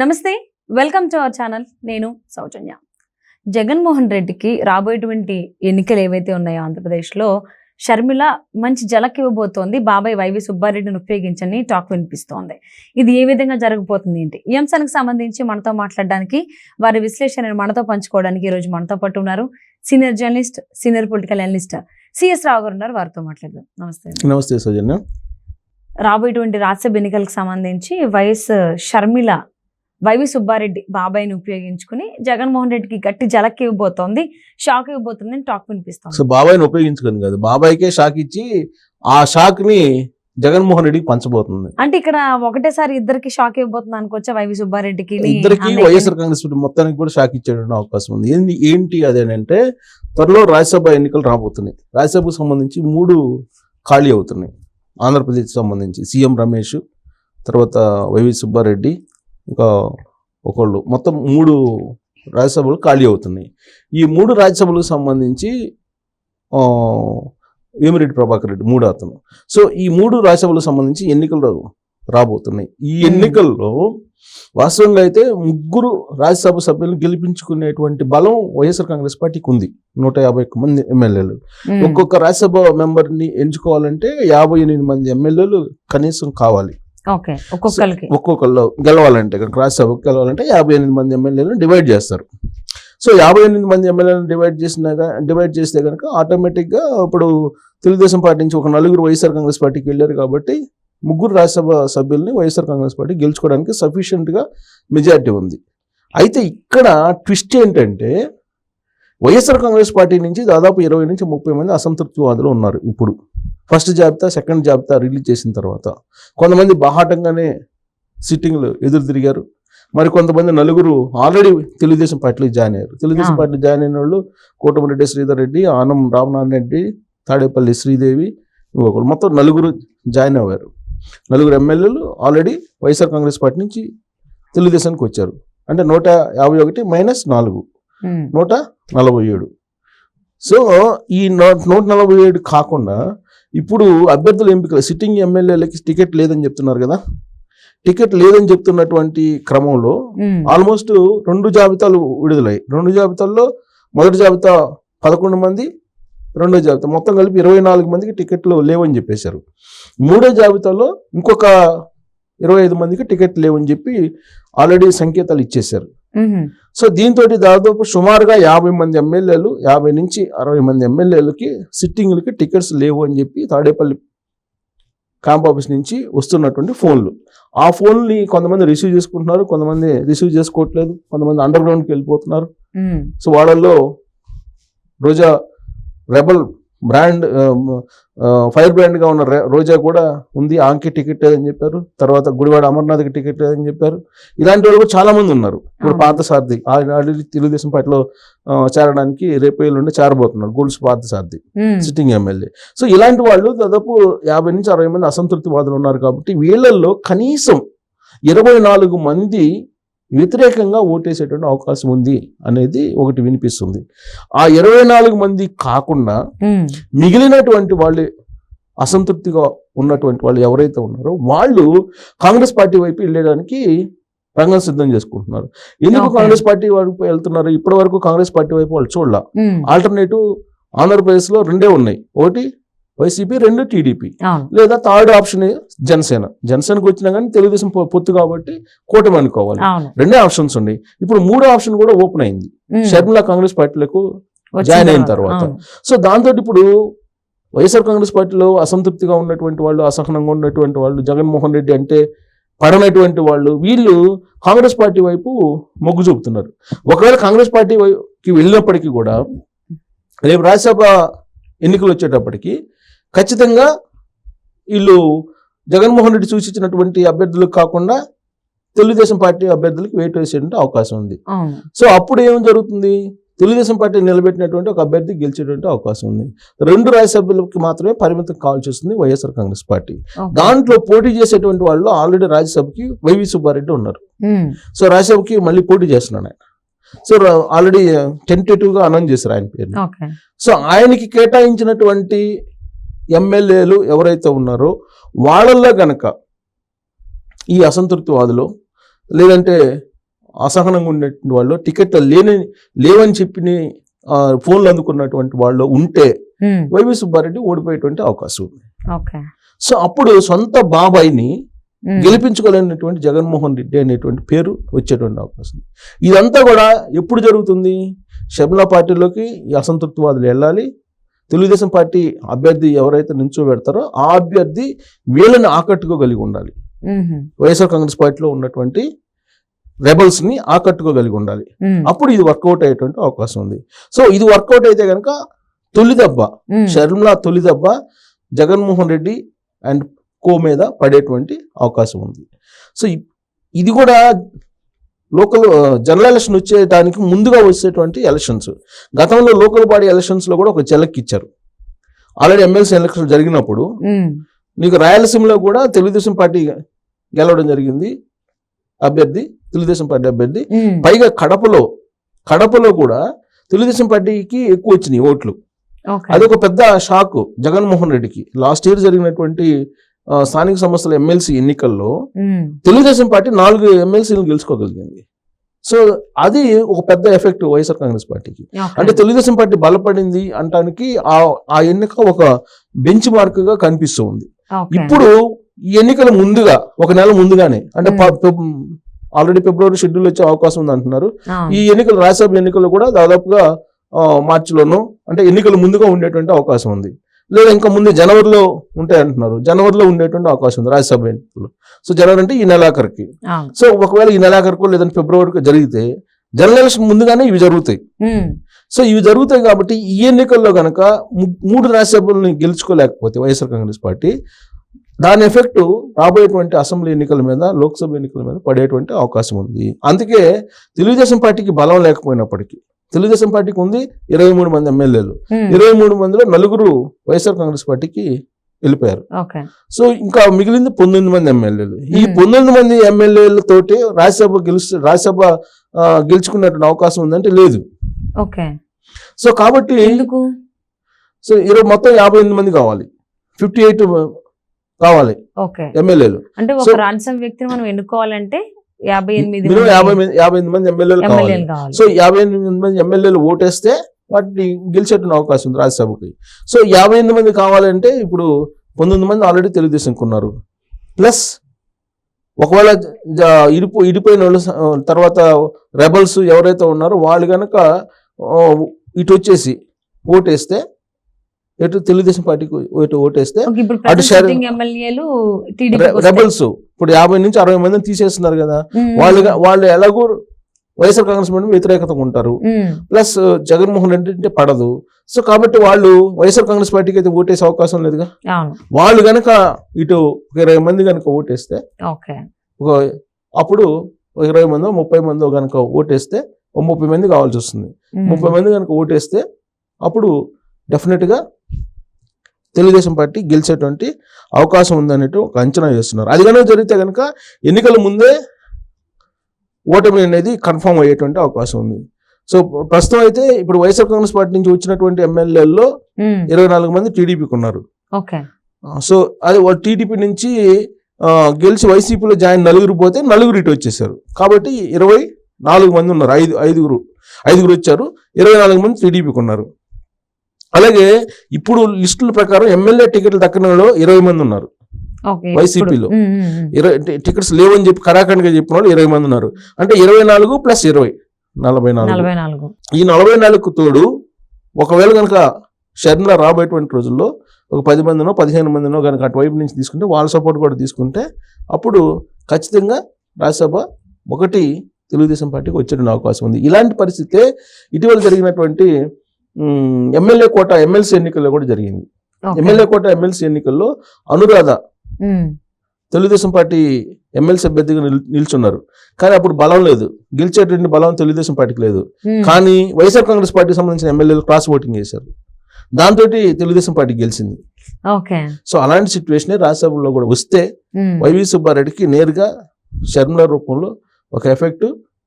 నమస్తే welcome to our channel. నేను సౌజన్య. జగన్మోహన్ రెడ్డికి రాబోయేటువంటి ఎన్నికలు ఏవైతే ఉన్నాయో ఆంధ్రప్రదేశ్లో షర్మిల మంచి జలక్ ఇవ్వబోతోంది బాబాయ్ వైవి సుబ్బారెడ్డిని ఉపయోగించని టాక్ వినిపిస్తోంది. ఇది ఏ విధంగా జరగబోతుంది ఏంటి? ఈ అంశానికి సంబంధించి మనతో మాట్లాడడానికి వారి విశ్లేషణను మనతో పంచుకోవడానికి ఈ రోజు మనతో పాటు ఉన్నారు senior journalist senior political analyst CS Rao గారు ఉన్నారు. వారితో మాట్లాడదాం. నమస్తే నమస్తే సౌజన్య. రాబోయేటువంటి రాజ్యసభ ఎన్నికలకు సంబంధించి వైఎస్ షర్మిల వైవి సుబ్బారెడ్డి బాబాయ్ని ఉపయోగించుకుని జగన్మోహన్ రెడ్డికి గట్టి జలక్ ఇవ్వబోతోంది షాక్ ఇవ్వబోతుంది అని టాక్ వినిపిస్తోంది. సో బాబాయ్ని ఉపయోగించుకుంది కాదు బాబాయ్కే షాక్ ఇచ్చి ఆ షాక్ని జగన్మోహన్ రెడ్డికి పంచబోతుంది. అంటే ఇక్కడ ఒకటేసారి ఇద్దరికి షాక్ ఇవ్వబోతుంది అనుకోవచ్చా వైవి సుబ్బారెడ్డికి? ఇద్దరికి? వైఎస్ఆర్ కాంగ్రెస్ పార్టీ మొత్తానికి కూడా షాక్ ఇచ్చేటువంటి అవకాశం ఉంది. ఏంది ఏంటి అదేనంటే త్వరలో రాజ్యసభ ఎన్నికలు రాబోతున్నాయి. రాజ్యసభకు సంబంధించి మూడు ఖాళీ అవుతున్నాయి. ఆంధ్రప్రదేశ్ సంబంధించి సీఎం రమేష్ తర్వాత వైవి సుబ్బారెడ్డి ఇంకా ఒకళ్ళు. మొత్తం మూడు రాజ్యసభలు ఖాళీ అవుతున్నాయి. ఈ మూడు రాజ్యసభలకు సంబంధించి వేమిరెడ్డి ప్రభాకర్ రెడ్డి మూడు అతను. సో ఈ మూడు రాజ్యసభలకు సంబంధించి ఎన్నికలు రాబోతున్నాయి. ఈ. ఎన్నికల్లో వాస్తవంగా అయితే ముగ్గురు రాజ్యసభ సభ్యులను గెలిపించుకునేటువంటి బలం వైఎస్ఆర్ కాంగ్రెస్ పార్టీకి ఉంది. నూట యాభై ఒక్క మంది ఎమ్మెల్యేలు. ఒక్కొక్క రాజ్యసభ మెంబర్ని ఎంచుకోవాలంటే యాభై ఎనిమిది మంది ఎమ్మెల్యేలు కనీసం కావాలి. ఓకే ఒక్కొక్కరికి ఒక్కొక్కళ్ళు గెలవాలంటే క్రాస్ రాజ్యసభకు గెలవాలంటే యాభై ఎనిమిది మంది ఎమ్మెల్యేలను డివైడ్ చేస్తారు. సో యాభై ఎనిమిది మంది ఎమ్మెల్యేలను డివైడ్ చేసినాక డివైడ్ చేస్తే కనుక ఆటోమేటిక్గా ఇప్పుడు తెలుగుదేశం పార్టీ నుంచి ఒక నలుగురు వైఎస్ఆర్ కాంగ్రెస్ పార్టీకి వెళ్ళారు కాబట్టి ముగ్గురు రాజ్యసభ సభ్యుల్ని వైఎస్ఆర్ కాంగ్రెస్ పార్టీ గెలుచుకోవడానికి సఫిషియెంట్గా మెజారిటీ ఉంది. అయితే ఇక్కడ ట్విస్ట్ ఏంటంటే వైఎస్ఆర్ కాంగ్రెస్ పార్టీ నుంచి దాదాపు ఇరవై నుంచి ముప్పై మంది అసంతృప్తివాదులు ఉన్నారు ఇప్పుడు. ఫస్ట్ జాబితా సెకండ్ జాబితా రిలీజ్ చేసిన తర్వాత. కొంతమంది బాహాటంగానే సిట్టింగ్లు ఎదురు తిరిగారు. మరి కొంతమంది నలుగురు ఆల్రెడీ తెలుగుదేశం పార్టీలో జాయిన్ అయ్యారు. తెలుగుదేశం. పార్టీ జాయిన్ అయిన వాళ్ళు కోటమిరెడ్డి శ్రీధర్ రెడ్డి ఆనం రామనారాయణ రెడ్డి తాడేపల్లి శ్రీదేవి ఇంకొకరు మొత్తం నలుగురు జాయిన్ అయ్యారు. నలుగురు ఎమ్మెల్యేలు ఆల్రెడీ వైఎస్ఆర్ కాంగ్రెస్ పార్టీ నుంచి తెలుగుదేశానికి వచ్చారు. అంటే నూట యాభై ఒకటి మైనస్ నాలుగు. నూట నలభై ఏడు. సో ఈ నూట నలభై ఏడు కాకుండా ఇప్పుడు అభ్యర్థుల ఎంపికలు సిట్టింగ్ ఎమ్మెల్యేలకి టికెట్ లేదని చెప్తున్నారు కదా? టికెట్ లేదని చెప్తున్నటువంటి క్రమంలో. ఆల్మోస్ట్ రెండు జాబితాలు విడుదలయ్యాయి. రెండు జాబితాల్లో మొదటి జాబితా పదకొండు మంది రెండో జాబితా మొత్తం కలిపి ఇరవై నాలుగు మందికి టికెట్లు లేవని చెప్పేశారు. మూడో జాబితాలో ఇంకొక ఇరవై ఐదు మందికి టికెట్ లేవని చెప్పి ఆల్రెడీ సంకేతాలు ఇచ్చేశారు. సో దీంతో దాదాపు సుమారుగా యాభై మంది ఎమ్మెల్యేలు యాభై నుంచి అరవై మంది ఎమ్మెల్యేలకి సిట్టింగ్లకి టికెట్స్ లేవు అని చెప్పి తాడేపల్లి క్యాంప్ ఆఫీస్ నుంచి వస్తున్నటువంటి ఫోన్లు ఆ ఫోన్ని కొంతమంది రిసీవ్ చేసుకుంటున్నారు కొంతమంది రిసీవ్ చేసుకోవట్లేదు కొంతమంది అండర్ గ్రౌండ్కి వెళ్ళిపోతున్నారు. సో వాళ్ళల్లో రోజా రెబల్ బ్రాండ్ ఫైర్ బ్రాండ్గా ఉన్న రోజా కూడా ఉంది. ఆంకి టికెట్ లేదని చెప్పారు. తర్వాత గుడివాడ అమర్నాథ్కి టికెట్ లేదని చెప్పారు. ఇలాంటి వాళ్ళు కూడా చాలా మంది ఉన్నారు. ఇప్పుడు. పాత సారథి ఆల్రెడీ తెలుగుదేశం పార్టీలో చేరడానికి రేపు నుండి చేరబోతున్నారు. గోల్స్ పాత సారథి ఉమ్. Sitting MLA. సో ఇలాంటి వాళ్ళు దాదాపు యాభై నుంచి అరవై మంది అసంతృప్తి వాదులు ఉన్నారు కాబట్టి వీళ్ళల్లో కనీసం ఇరవై నాలుగు మంది వ్యతిరేకంగా ఓటేసేటువంటి అవకాశం ఉంది అనేది ఒకటి వినిపిస్తుంది ఆ ఇరవై నాలుగు మంది కాకుండా. మిగిలినటువంటి వాళ్ళు అసంతృప్తిగా ఉన్నటువంటి వాళ్ళు ఎవరైతే ఉన్నారో వాళ్ళు కాంగ్రెస్ పార్టీ వైపు వెళ్ళడానికి రంగం సిద్ధం చేసుకుంటున్నారు ఎందుకు. కాంగ్రెస్ పార్టీ వైపు వెళ్తున్నారు ఇప్పటి వరకు కాంగ్రెస్ పార్టీ వైపు వాళ్ళు చూడాల. ఆల్టర్నేటివ్ ఆంధ్రప్రదేశ్లో రెండే ఉన్నాయి ఒకటి వైసీపీ రెండు టీడీపీ. లేదా థర్డ్ ఆప్షన్ జనసేన. జనసేనకు వచ్చినా కానీ తెలుగుదేశం పొత్తు కాబట్టి కూటమి అనుకోవాలి రెండే ఆప్షన్స్ ఉన్నాయి. ఇప్పుడు మూడో ఆప్షన్ కూడా ఓపెన్ అయింది. షర్మిల కాంగ్రెస్ పార్టీలకు జాయిన్ అయిన తర్వాత. సో దాంతో ఇప్పుడు వైఎస్ఆర్ కాంగ్రెస్ పార్టీలో అసంతృప్తిగా ఉన్నటువంటి వాళ్ళు అసహనంగా ఉన్నటువంటి వాళ్ళు జగన్మోహన్ రెడ్డి అంటే పడనటువంటి వాళ్ళు వీళ్ళు కాంగ్రెస్ పార్టీ వైపు మొగ్గు చూపుతున్నారు. ఒకవేళ కాంగ్రెస్ పార్టీ వైపుకి వెళ్ళినప్పటికీ కూడా రేపు రాజ్యసభ ఎన్నికలు వచ్చేటప్పటికి ఖచ్చితంగా వీళ్ళు జగన్మోహన్ రెడ్డి సూచించినటువంటి అభ్యర్థులకు కాకుండా తెలుగుదేశం పార్టీ అభ్యర్థులకు వేటు వేసేటువంటి అవకాశం ఉంది. సో అప్పుడు ఏం జరుగుతుంది? తెలుగుదేశం పార్టీ నిలబెట్టినటువంటి ఒక అభ్యర్థి గెలిచేటువంటి అవకాశం ఉంది. రెండు రాజ్యసభ్యులకి మాత్రమే పరిమితం కావాల్సి వస్తుంది వైఎస్ఆర్ కాంగ్రెస్ పార్టీ. దాంట్లో పోటీ చేసేటువంటి వాళ్ళు ఆల్రెడీ రాజ్యసభకి వైవి సుబ్బారెడ్డి ఉన్నారు. సో రాజ్యసభకి మళ్ళీ పోటీ చేస్తున్నాడు ఆయన. సో ఆల్రెడీ టెంటేటివ్గా అనౌన్స్ చేశారు ఆయన పేరు సో ఆయనకి కేటాయించినటువంటి ఎమ్మెల్యేలు ఎవరైతే ఉన్నారో వాళ్ళల్లో గనక ఈ అసంతృప్తివాదులు లేదంటే అసహనంగా ఉండేటువంటి వాళ్ళు టికెట్లు లేని లేవని చెప్పి ఫోన్లు అందుకున్నటువంటి వాళ్ళు ఉంటే వైవి సుబ్బారెడ్డి ఓడిపోయేటువంటి అవకాశం ఉంది. సో అప్పుడు సొంత బాబాయిని గెలిపించుకోలేనటువంటి జగన్మోహన్ రెడ్డి అనేటువంటి పేరు వచ్చేటువంటి అవకాశం. ఇదంతా కూడా ఎప్పుడు జరుగుతుంది? షర్మిలా పార్టీలోకి ఈ అసంతృప్తివాదులు వెళ్ళాలి తెలుగుదేశం పార్టీ అభ్యర్థి ఎవరైతే నించో పెడతారో ఆ అభ్యర్థి వీళ్ళని ఆకట్టుకోగలిగి ఉండాలి. వైఎస్ఆర్ కాంగ్రెస్ పార్టీలో ఉన్నటువంటి రెబల్స్ని ఆకట్టుకోగలిగి ఉండాలి. అప్పుడు ఇది వర్కౌట్ అయ్యేటువంటి అవకాశం ఉంది. సో ఇది వర్కౌట్ అయితే కనుక తొలి దెబ్బ ఉమ్, షర్మిలా తొలి దెబ్బ జగన్మోహన్ రెడ్డి అండ్ కో మీద పడేటువంటి అవకాశం ఉంది. సో ఇది కూడా లోకల్ జనరల్ ఎలక్షన్ వచ్చేదానికి ముందుగా వచ్చేటువంటి ఎలక్షన్స్ గతంలో లోకల్ బాడీ ఎలక్షన్స్లో కూడా ఒక చెలక్ ఇచ్చారు. ఆల్రెడీ ఎమ్మెల్సీ ఎలక్షన్ జరిగినప్పుడు నీకు రాయలసీమలో కూడా తెలుగుదేశం పార్టీ గెలవడం జరిగింది. అభ్యర్థి తెలుగుదేశం పార్టీ అభ్యర్థి. పైగా కడపలో కడపలో కూడా తెలుగుదేశం పార్టీకి ఎక్కువ వచ్చినాయి ఓట్లు. అదొక పెద్ద షాక్ జగన్మోహన్ రెడ్డికి. లాస్ట్ ఇయర్ జరిగినటువంటి స్థానిక సంస్థల ఎమ్మెల్సీ ఎన్నికల్లో తెలుగుదేశం పార్టీ నాలుగు ఎమ్మెల్సీలు గెలుచుకోగలిగింది. సో అది ఒక పెద్ద ఎఫెక్ట్ వైఎస్ఆర్ కాంగ్రెస్ పార్టీకి. అంటే తెలుగుదేశం పార్టీ బలపడింది అంటానికి ఆ ఆ ఎన్నిక ఒక బెంచ్ మార్క్గా కనిపిస్తూ ఉంది. ఇప్పుడు ఈ ఎన్నికల ముందుగా ఒక నెల ముందుగానే అంటే ఆల్రెడీ ఫిబ్రవరి షెడ్యూల్ వచ్చే అవకాశం ఉంది అంటున్నారు ఈ ఎన్నికలు రాజ్యసభ ఎన్నికలు కూడా దాదాపుగా మార్చిలోనూ అంటే ఎన్నికలు ముందుగా ఉండేటువంటి అవకాశం ఉంది. లేదా ఇంకా ముందు జనవరిలో ఉంటాయి అంటున్నారు. జనవరిలో ఉండేటువంటి అవకాశం ఉంది రాజ్యసభ ఎన్నికలు సో జనవరి అంటే ఈ నెలాఖరికి. సో ఒకవేళ ఈ నెలాఖరుకో లేదంటే ఫిబ్రవరికి జరిగితే జనరల్ ఎలక్షన్ ముందుగానే ఇవి జరుగుతాయి. సో ఇవి జరుగుతాయి కాబట్టి ఈ ఎన్నికల్లో కనుక ము- మూడు రాజ్యసభల్ని గెలుచుకోలేకపోతే వైఎస్ఆర్ కాంగ్రెస్ పార్టీ దాని ఎఫెక్ట్ రాబోయేటువంటి అసెంబ్లీ ఎన్నికల మీద లోక్సభ ఎన్నికల మీద పడేటువంటి అవకాశం ఉంది. అందుకే తెలుగుదేశం పార్టీకి బలం లేకపోయినప్పటికీ తెలుగుదేశం పార్టీకి ఉంది ఇరవై మూడు మంది ఎమ్మెల్యేలు. ఉమ్, ఇరవై మూడు మందిలో నలుగురు వైఎస్ఆర్ కాంగ్రెస్ పార్టీకి వెళ్ళిపోయారు. సో ఇంకా మిగిలింది పంతొమ్మిది మంది ఎమ్మెల్యేలు. ఈ Hmm. పంతొమ్మిది మంది ఎమ్మెల్యేలతోటి రాజ్యసభ గెలుచు రాజ్యసభ గెలుచుకున్నటువంటి అవకాశం ఉందంటే లేదు. ఓకే. సో కాబట్టి ఎందుకు? సో ఇరవై మొత్తం యాభై ఎనిమిది మంది కావాలి. ఫిఫ్టీ ఎయిట్ కావాలి ఎమ్మెల్యేలు. అంటే ఒక రాజ్యసభ వ్యక్తిని మనం ఎన్నుకోవాలంటే యాభై ఎనిమిది యాభై మంది- యాభై ఎనిమిది మంది ఎమ్మెల్యేలు కావాలి. సో యాభై ఎనిమిది మంది ఎమ్మెల్యేలు ఓటేస్తే వాటిని గెలిచేటువంటి అవకాశం ఉంది రాజ్యసభకి. సో యాభై ఎనిమిది మంది కావాలంటే ఇప్పుడు పంతొమ్మిది మంది ఆల్రెడీ తెలుగుదేశంకి ఉన్నారు ప్లస్ ఒకవేళ ఇడిపో ఇడిపోయిన వాళ్ళు తర్వాత రెబల్స్ ఎవరైతే ఉన్నారో వాళ్ళు కనుక ఇటు వచ్చేసి ఓటేస్తే ఎటు తెలుగుదేశం పార్టీకి ఇటు ఓటేస్తే అటు రెబల్స్ ఇప్పుడు యాభై నుంచి అరవై మందిని తీసేస్తున్నారు కదా. వాళ్ళు వాళ్ళు ఎలాగో వైఎస్ఆర్ కాంగ్రెస్ పార్టీ వ్యతిరేకతగా ఉంటారు. ప్లస్ జగన్మోహన్ రెడ్డి అంటే పడదు. సో కాబట్టి వాళ్ళు వైఎస్ఆర్ కాంగ్రెస్ పార్టీకి అయితే ఓటేసే అవకాశం లేదుగా? వాళ్ళు గనక ఇటు ఒక ఇరవై మంది కనుక ఓటేస్తే అప్పుడు ఇరవై మందో ముప్పై మందో కనుక ఓటేస్తే ముప్పై మంది కావాల్సి వస్తుంది. ముప్పై మంది కనుక ఓటేస్తే అప్పుడు డెఫినెట్గా తెలుగుదేశం పార్టీ గెలిచేటువంటి అవకాశం ఉందనేట్టు ఒక అంచనా చేస్తున్నారు అది కనుక జరిగితే కనుక ఎన్నికల ముందే ఓటమి అనేది కన్ఫర్మ్ అయ్యేటువంటి అవకాశం ఉంది. సో ప్రస్తుతం అయితే ఇప్పుడు వైఎస్ఆర్ కాంగ్రెస్ పార్టీ నుంచి వచ్చినటువంటి ఎమ్మెల్యేల్లో ఇరవై నాలుగు మంది టీడీపీకి ఉన్నారు సో అది టీడీపీ నుంచి గెలిచి వైసీపీలో జాయిన్ నలుగురు పోతే నలుగురు ఇటు వచ్చేసారు. కాబట్టి ఇరవై నాలుగు మంది ఉన్నారు. ఐదు ఐదుగురు ఐదుగురు వచ్చారు. ఇరవై నాలుగు మంది టీడీపీకి ఉన్నారు అలాగే ఇప్పుడు లిస్టుల ప్రకారం ఎమ్మెల్యే టికెట్లు దక్కన వాళ్ళు ఇరవై మంది ఉన్నారు. వైసీపీలో. ఇరవై టికెట్స్ లేవని చెప్పి కరాఖండ్గా చెప్పిన వాళ్ళు ఇరవై మంది ఉన్నారు. అంటే ఇరవై నాలుగు ప్లస్ ఇరవై నలభై నాలుగు. ఈ నలభై నాలుగు తోడు ఒకవేళ కనుక షర్మిల రాబోయేటువంటి రోజుల్లో ఒక పది మందినో పదిహేను మందినో కనుక అటువైపు నుంచి తీసుకుంటే వాళ్ళ సపోర్ట్ కూడా తీసుకుంటే అప్పుడు ఖచ్చితంగా రాజ్యసభ ఒకటి తెలుగుదేశం పార్టీకి వచ్చేటువంటి అవకాశం ఉంది. ఇలాంటి పరిస్థితే ఇటీవల జరిగినటువంటి ఎమ్మెల్యే కోట ఎమ్మెల్సీ ఎన్నికల్లో కూడా జరిగింది. ఎమ్మెల్యే కోట ఎమ్మెల్సీ ఎన్నికల్లో అనురాధ తెలుగుదేశం పార్టీ ఎమ్మెల్సీ అభ్యర్థిగా నిల్- నిల్చున్నారు. కానీ అప్పుడు బలం లేదు. గెలిచేటువంటి బలం తెలుగుదేశం పార్టీకి లేదు. కానీ వైఎస్ఆర్ కాంగ్రెస్ పార్టీకి సంబంధించిన ఎమ్మెల్యేలు క్రాస్ ఓటింగ్ చేశారు. దాంతో తెలుగుదేశం పార్టీ గెలిచింది. సో అలాంటి సిచ్యువేషన్ రాజ్యసభలో కూడా వస్తే వైవి సుబ్బారెడ్డికి నేరుగా షర్మిల రూపంలో ఒక ఎఫెక్ట్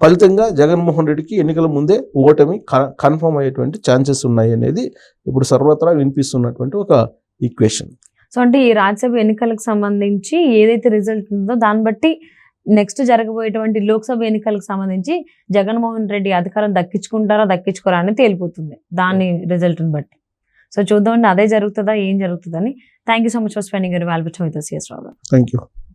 ఫలితంగా జగన్మోహన్ రెడ్డికి ఎన్నికల ముందే ఓటమి కన్ఫర్మ్ అయ్యేటువంటి ఛాన్సెస్ ఉన్నాయి అనేది ఇప్పుడు సర్వత్రా వినిపిస్తున్నటువంటి ఒక ఈక్వేషన్. సో అంటే ఈ రాజ్యసభ ఎన్నికలకు సంబంధించి ఏదైతే రిజల్ట్ ఉందో దాన్ని బట్టి నెక్స్ట్ జరగబోయేటువంటి లోక్సభ ఎన్నికలకు సంబంధించి జగన్మోహన్ రెడ్డి అధికారం దక్కించుకుంటారా దక్కించుకోరా అని తేలిపోతుంది దాని రిజల్ట్ని బట్టి. సో చూద్దామండి అదే జరుగుతుందా ఏం జరుగుతుందని. Thank you so much for spending your valuable with S Rao thank you